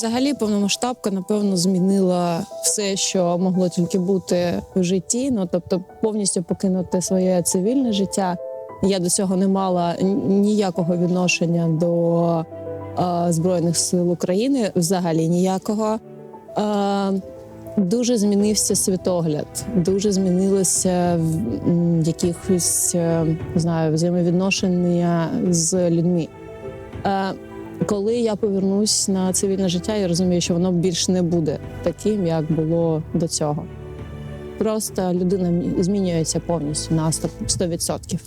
Взагалі, повномасштабка, напевно, змінила все, що могло тільки бути в житті. Ну тобто, повністю покинути своє цивільне життя. Я до цього не мала ніякого відношення до е, Збройних сил України, взагалі ніякого. Е, Дуже змінився світогляд, дуже змінилося якихось е, не знаю, взаємовідношення з людьми. Е, коли я повернусь на цивільне життя, я розумію, що воно більш не буде таким, як було до цього. Просто людина змінюється повністю на 100%. 100%.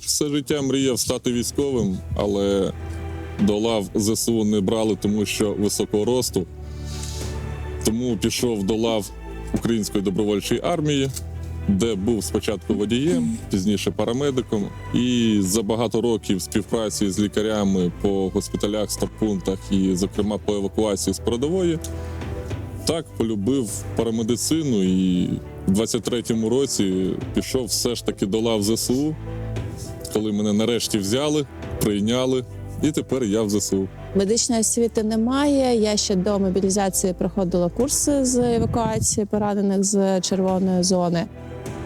Все життя мріяв стати військовим, але до лав ЗСУ не брали, тому що високого росту. Тому пішов до лав Української добровольчої армії, де був спочатку водієм, пізніше парамедиком. І за багато років співпраці з лікарями по госпіталях, стаб-пунктах і, зокрема, по евакуації з передової, так полюбив парамедицину і в 23-му році пішов все ж таки до лав ЗСУ коли мене нарешті взяли, прийняли, і тепер я в ЗСУ. Медичної освіти немає. Я ще до мобілізації проходила курси з евакуації поранених з червоної зони.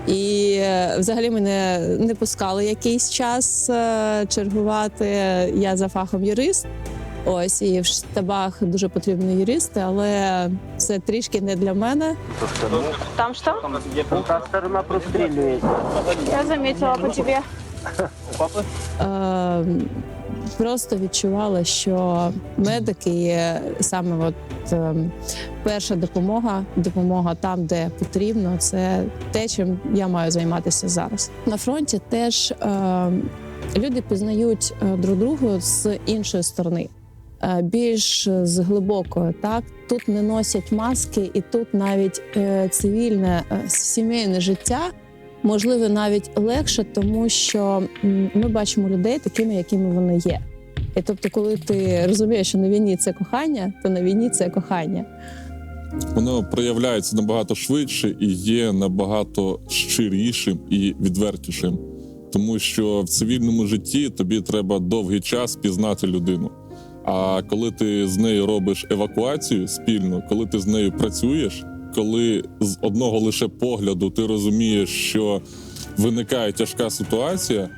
І е, взагалі мене не пускали якийсь час е, чергувати. Я за фахом юрист. Ось і в штабах дуже потрібні юристи, але це трішки не для мене. Там что? Та сторона прострілює. Я заметила по тебе. Е, просто відчувала, що медики є саме от, е, перша допомога, допомога там, де потрібно. Це те, чим я маю займатися зараз. На фронті теж е, люди пізнають е, друг другу з іншої сторони. е, Більш з глибокою, так тут не носять маски, і тут навіть е, цивільне сімейне життя можливо навіть легше, тому що ми бачимо людей такими, якими вони є. І тобто, коли ти розумієш, що на війні це кохання, то на війні це кохання. Воно проявляється набагато швидше і є набагато щирішим і відвертішим. Тому що в цивільному житті тобі треба довгий час пізнати людину. А коли ти з нею робиш евакуацію спільно, коли ти з нею працюєш, коли з одного лише погляду ти розумієш, що виникає тяжка ситуація,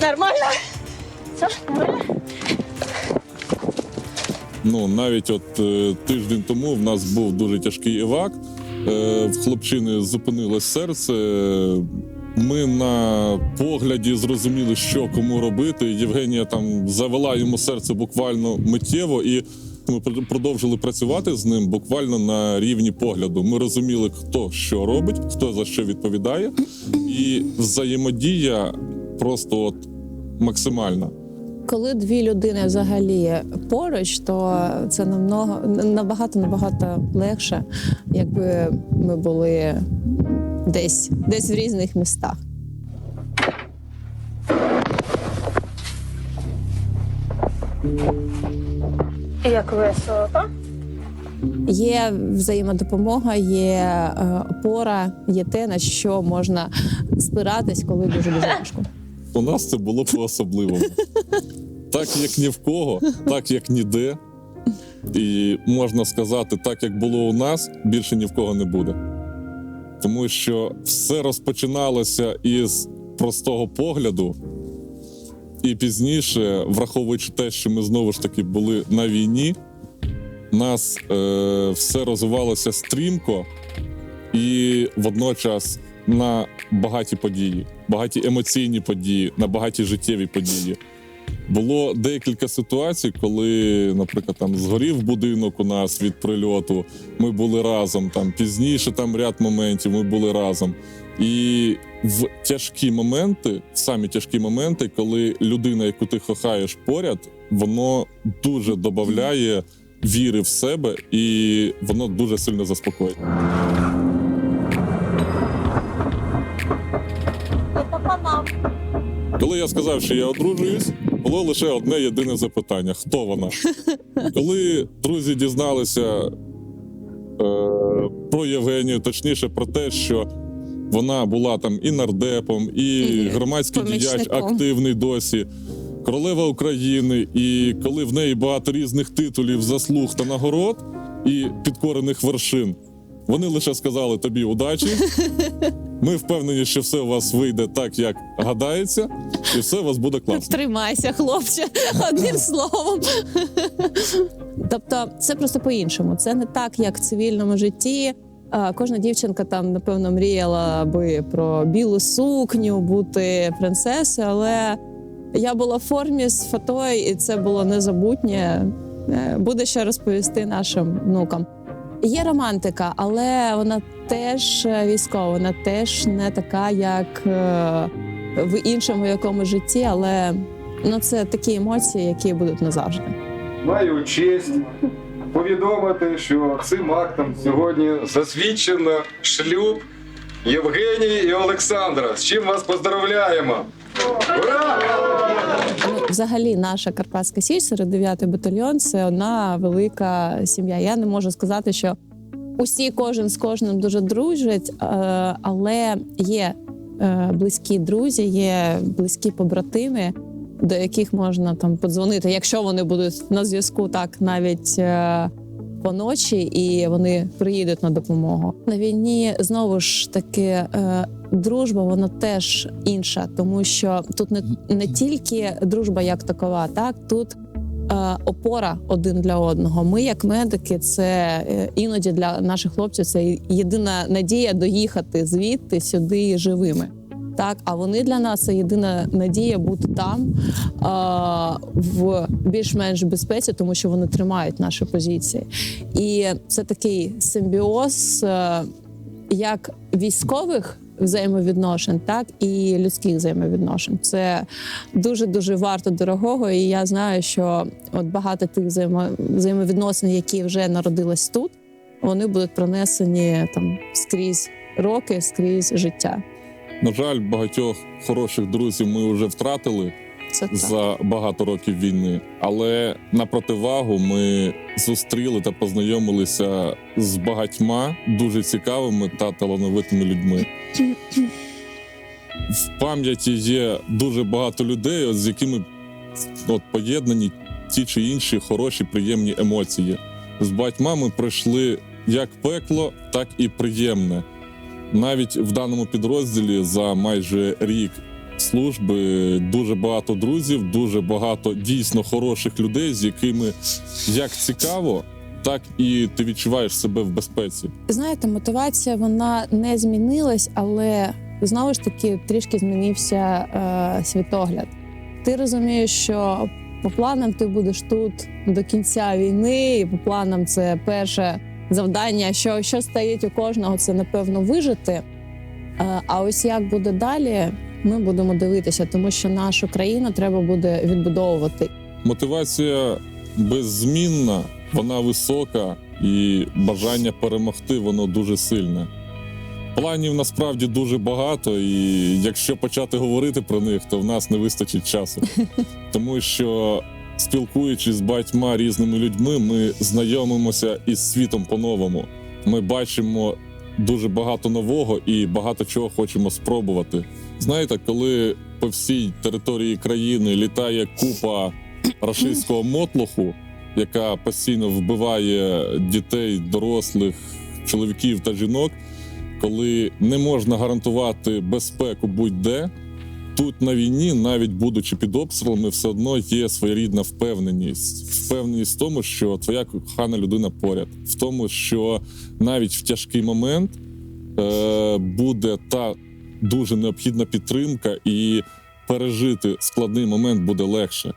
Нормально? Все, нормально? Ну навіть от е, тиждень тому в нас був дуже тяжкий евак. Е, в хлопчини зупинилось серце. Ми на погляді зрозуміли, що кому робити. Євгенія там завела йому серце буквально миттєво, і ми продовжили працювати з ним буквально на рівні погляду. Ми розуміли, хто що робить, хто за що відповідає, і взаємодія просто от максимальна. Коли дві людини взагалі поруч, то це намного набагато набагато легше, якби ми були десь, десь в різних містах. Як весело, так? Є взаємодопомога, є е, опора, є те, на що можна спиратись, коли дуже дуже важко. У нас це було по-особливому. Так, як ні в кого, так як ніде. І можна сказати, так як було у нас, більше ні в кого не буде. Тому що все розпочиналося із простого погляду, і пізніше, враховуючи те, що ми знову ж таки були на війні, нас е, все розвивалося стрімко і водночас на багаті події, багаті емоційні події, на багаті життєві події. Було декілька ситуацій, коли, наприклад, там згорів будинок у нас від прильоту. Ми були разом. Там пізніше там ряд моментів ми були разом. І в тяжкі моменти, в самі тяжкі моменти, коли людина, яку ти кохаєш поряд, воно дуже додає віри в себе, і воно дуже сильно заспокоює. Коли я сказав, що я одружуюсь, було лише одне єдине запитання: хто вона? Коли друзі дізналися е, про Євгенію, точніше про те, що вона була там і нардепом, і громадський діяч помічником. активний досі. Королева України, і коли в неї багато різних титулів, заслуг та нагород і підкорених вершин, вони лише сказали тобі удачі. Ми впевнені, що все у вас вийде так, як гадається, і все у вас буде класно. Тримайся, хлопче, одним словом. Тобто, це просто по-іншому. Це не так, як в цивільному житті. Кожна дівчинка там, напевно, мріяла би про білу сукню, бути принцесою, але я була в формі з фатою, і це було незабутнє. Е, Буде ще розповісти нашим внукам. Є романтика, але вона теж е, військова, вона теж не така, як е, в іншому якомусь житті, але ну це такі емоції, які будуть назавжди. Маю честь повідомити, що цим актом сьогодні засвідчено шлюб Євгенії і Олександра. З чим вас поздравляємо! Ура! Взагалі, наша Карпатська Січ серед 9 батальйон це одна велика сім'я. Я не можу сказати, що усі кожен з кожним дуже дружать, е, але є е, близькі друзі, є близькі побратими, до яких можна там подзвонити, якщо вони будуть на зв'язку, так навіть. е, Поночі і вони приїдуть на допомогу на війні. Знову ж таки, дружба вона теж інша, тому що тут не, не тільки дружба як такова, так тут е, опора один для одного. Ми, як медики, це е, іноді для наших хлопців це єдина надія доїхати звідти сюди живими. Так, а вони для нас це єдина надія бути там а, в більш-менш безпеці, тому що вони тримають наші позиції. І це такий симбіоз е, як військових взаємовідношень, так і людських взаємовідношень. Це дуже дуже варто дорогого. І я знаю, що от багато тих взаємо, взаємовідносин, які вже народились тут, вони будуть пронесені там скрізь роки, скрізь життя. На жаль, багатьох хороших друзів ми вже втратили Це за багато років війни. Але на противагу ми зустріли та познайомилися з багатьма дуже цікавими та талановитими людьми. В пам'яті є дуже багато людей, от, з якими от, поєднані ті чи інші хороші, приємні емоції. З багатьма ми пройшли як пекло, так і приємне. Навіть в даному підрозділі за майже рік служби дуже багато друзів, дуже багато дійсно хороших людей, з якими як цікаво, так і ти відчуваєш себе в безпеці. Знаєте, мотивація вона не змінилась, але знову ж таки трішки змінився е, світогляд. Ти розумієш, що по планам ти будеш тут до кінця війни, і по планам це перше завдання, що, що стоїть у кожного, це напевно вижити. Е, а ось як буде далі, ми будемо дивитися, тому що нашу країну треба буде відбудовувати. Мотивація беззмінна, вона висока, і бажання перемогти воно дуже сильне. Планів насправді дуже багато, і якщо почати говорити про них, то в нас не вистачить часу. Тому що, спілкуючись з багатьма різними людьми, ми знайомимося із світом по-новому. Ми бачимо дуже багато нового і багато чого хочемо спробувати. Знаєте, коли по всій території країни літає купа рашистського мотлоху, яка постійно вбиває дітей, дорослих, чоловіків та жінок, коли не можна гарантувати безпеку будь-де. Тут на війні, навіть будучи під обстрілами, все одно є своєрідна впевненість. Впевненість в тому, що твоя кохана людина поряд, в тому, що навіть в тяжкий момент е, буде та дуже необхідна підтримка, і пережити складний момент буде легше.